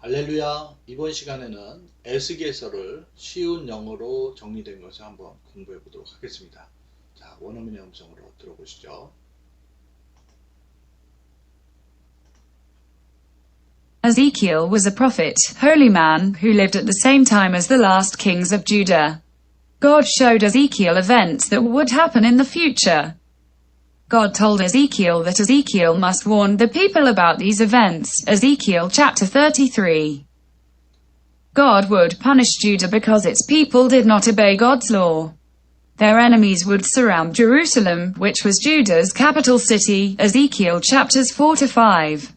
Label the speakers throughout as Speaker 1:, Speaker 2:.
Speaker 1: 할렐루야. 이번 시간에는 에스겔서를 쉬운 영어로 정리된 것을 한번 공부해 보도록 하겠습니다. 자, 원어민의 음성으로 들어보시죠.
Speaker 2: Ezekiel was a prophet, holy man, who lived at the same time as the last kings of Judah. God showed Ezekiel events that would happen in the future. God told Ezekiel that Ezekiel must warn the people about these events, Ezekiel chapter 33. God would punish Judah because its people did not obey God's law. Their enemies would surround Jerusalem, which was Judah's capital city, Ezekiel chapters 4 to 5.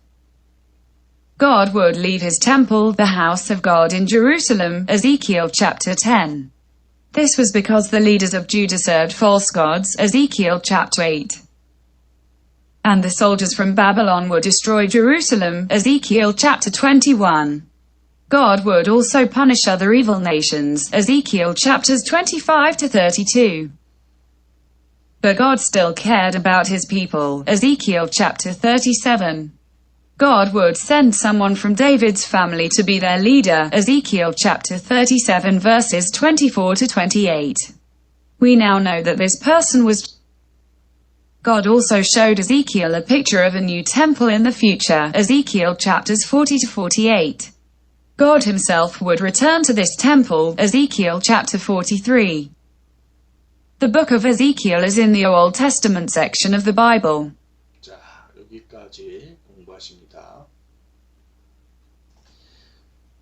Speaker 2: God would leave his temple, the house of God in Jerusalem, Ezekiel chapter 10. This was because the leaders of Judah served false gods, Ezekiel chapter 8. And the soldiers from Babylon would destroy Jerusalem, Ezekiel chapter 21. God would also punish other evil nations, Ezekiel chapters 25 to 32. But God still cared about his people, Ezekiel chapter 37. God would send someone from David's family to be their leader, Ezekiel chapter 37 verses 24 to 28. We now know that this person was God also showed Ezekiel a picture of a new temple in the future, Ezekiel chapters 40 to 48. God himself would return to this temple, Ezekiel chapter 43. The book of Ezekiel is in the Old Testament section of the Bible.
Speaker 1: 자, 여기까지 공부하십니다.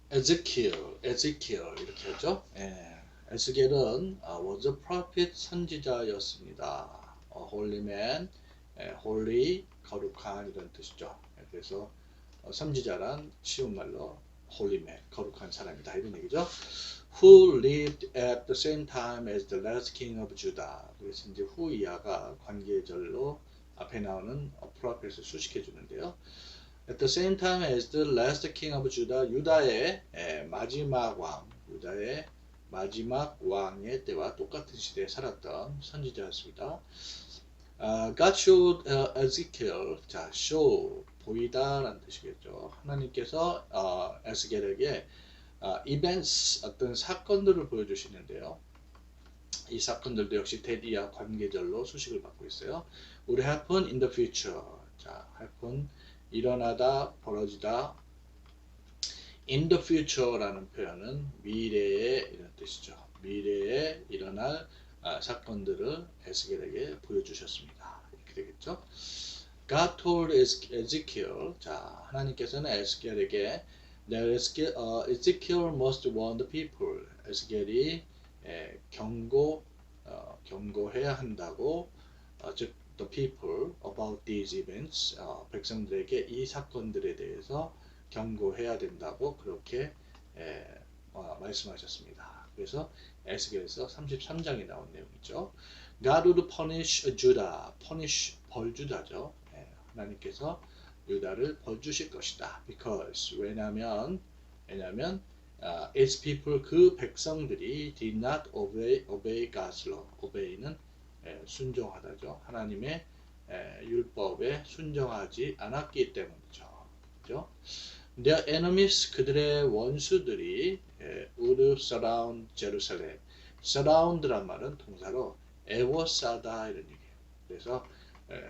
Speaker 1: 에즈키엘, 에즈키엘 이렇게 하죠. 예, 에스겔은 아, was a prophet 선지자였습니다. 어, 예, holy 거룩한 이런 뜻이죠. 예, 그래서 어, 선지자란 쉬운 말로 man, 거룩한 사람이다 이런 얘기죠. Who lived at the same time as the last king of Judah. 그래서 이제 후 이하가 관계절로 앞에 나오는 프로페스를 수식해 주는데요. At the same time as the last king of Judah, 유다의 예, 마지막 왕, 유다의 마지막 왕의 때와 똑같은 시대에 살았던 선지자였습니다. 아, God showed uh, Ezekiel, 자, show, 보이다라는 뜻이겠죠. 하나님께서 어, 에스겔에게 어, events, 어떤 사건들을 보여주시는데요. 이 사건들도 역시 대디와 관계절로 수식을 받고 있어요. would happen in the future. 자, happen 일어나다, 벌어지다. In the future라는 표현은 미래에 이런 뜻이죠. 미래에 일어날 아, 사건들을 에스겔에게 보여주셨습니다. 이렇게 되겠죠. God told Ezekiel, 자 하나님께서는 에스겔에게 that Ezekiel, 어, Ezekiel must warn the people. 에스겔이 에, 경고 어, 경고해야 한다고 어, 즉 the people about these events 어, 백성들에게 이 사건들에 대해서 경고해야 된다고 그렇게 에, 어, 말씀하셨습니다. 그래서 에스겔에서 33장에 나온 내용이죠. God would punish Judah. punish 벌주다죠. 예, 하나님께서 유다를 벌주실 것이다. because 왜냐면 왜냐면 아, its people 그 백성들이 did not obey obey God's law. obey는 예, 순종하다죠. 하나님의 예, 율법에 순종하지 않았기 때문이죠. 그죠? Their enemies 그들의 원수들이 예, would surround Jerusalem. surround란 말은 동사로 에워싸다 이런 얘기예요. 그래서 에,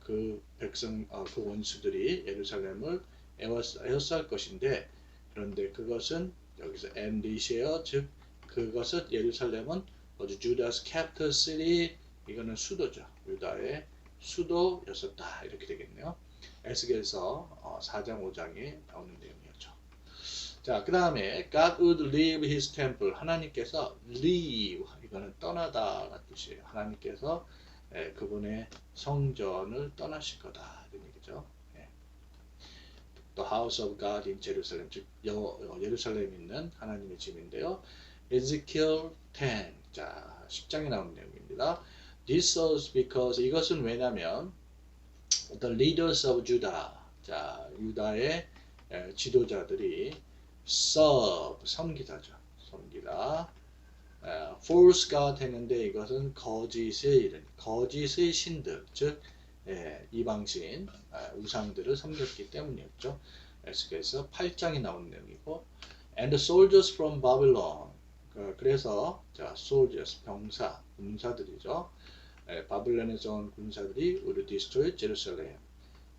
Speaker 1: 그 백성 어, 그 원수들이 예루살렘을 에워싸, 것인데 그런데 그것은 여기서 엔디시에어 즉 그것은 예루살렘은 어주 주다스 capital city 이거는 수도죠. 유다의 수도였었다 이렇게 되겠네요. 에스겔서 어, 4장 5장에 나오는 내용이었죠. 자, 그 다음에 God would leave his temple. 하나님께서 leave 이거는 떠나다라는 뜻이에요. 하나님께서 예, 그분의 성전을 떠나실 거다 이런 얘기죠. 예. The house of God in Jerusalem, 즉 여, 어, 예루살렘에 있는 하나님의 집인데요. Ezekiel 10, 자 10장에 나오는 내용입니다. This was because 이것은 왜냐면 the leaders of Judah, 자 유다의 에, 지도자들이 serve 섬기다죠. 섬기다. 에, false god 했는데 이것은 거짓의 이름, 거짓의 신들, 즉 에, 이방신 에, 우상들을 섬겼기 때문이었죠. 에스겔서 8장이 나온 내용이고 and soldiers from Babylon 그- 그래서 자 soldiers 병사 군사들이죠. 에, 바빌론에서 온 군사들이 우리 Jerusalem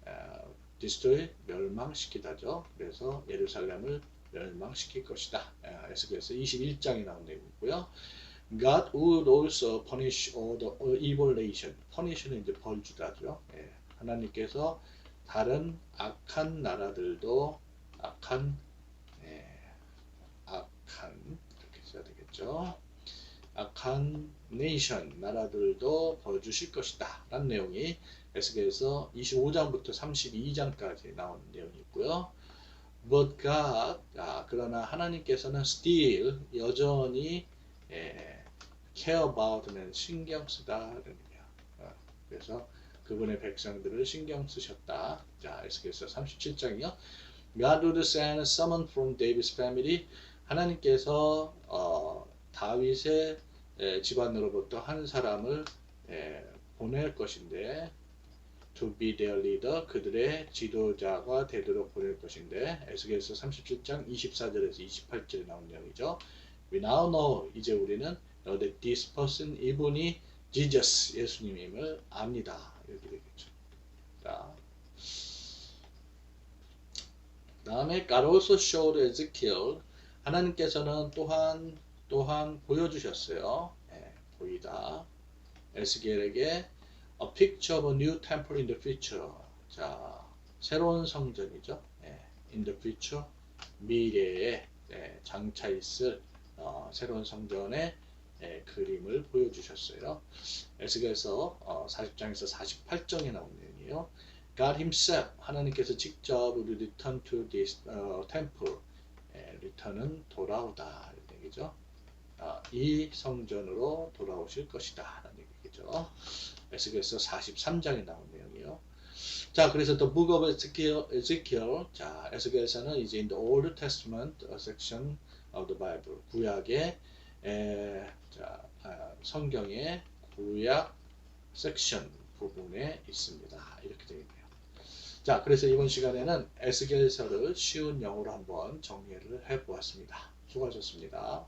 Speaker 1: 어, destroy 멸망시키다죠. 그래서 예루살렘을 멸망시킬 것이다. 에, 에스겔서 21장이 나온 내용이고요. God would also punish all the evil nation. punish는 이제 벌 주다죠. 예, 하나님께서 다른 악한 나라들도 악한 예, 악한 이렇게 써야 되겠죠. 악한 네이션 나라들도 벌 주실 것이다. 라는 내용이 에스겔서 25장부터 32장까지 나온 내용이 있고요. But God, 아, 그러나 하나님께서는 still 여전히 예, care about는 신경 의미야. 어, 그래서 그분의 백성들을 신경 쓰셨다. 자, 에스겔서 37장이요. God would send someone from David's family. 하나님께서 어, 다윗의 에, 집안으로부터 한 사람을 에, 보낼 것인데 to be their leader 그들의 지도자가 되도록 보낼 것인데 에스겔서 37장 24절에서 28절에 나온 내용이죠. We now know 이제 우리는 that this person 이분이 Jesus 예수님임을 압니다. 이렇게 되겠죠. 자, 다음에 also showed Ezekiel 하나님께서는 또한 또한 보여주셨어요. 예, 보이다. 에스겔에게 a picture of a new temple in the future. 자, 새로운 성전이죠. 예, in the future 미래에 예, 장차 있을 어, 새로운 성전의 예, 그림을 보여주셨어요. 에스겔서 어, 40장에서 48장에 나온 내용이에요. God Himself 하나님께서 직접 우리 return to this 어, temple 예, return은 돌아오다 이런 얘기죠. 아, 이 성전으로 돌아오실 것이다 라는 얘기죠. 에스겔서 43장에 나온 내용이에요. 자, 그래서 the book of Ezekiel, 자, 에스겔서는 이제 in the Old Testament section of the Bible 구약의 에, 자, 아, 성경의 구약 섹션 부분에 있습니다. 이렇게 되어 있네요. 자, 그래서 이번 시간에는 에스겔서를 쉬운 영어로 한번 정리를 해 보았습니다. 수고하셨습니다.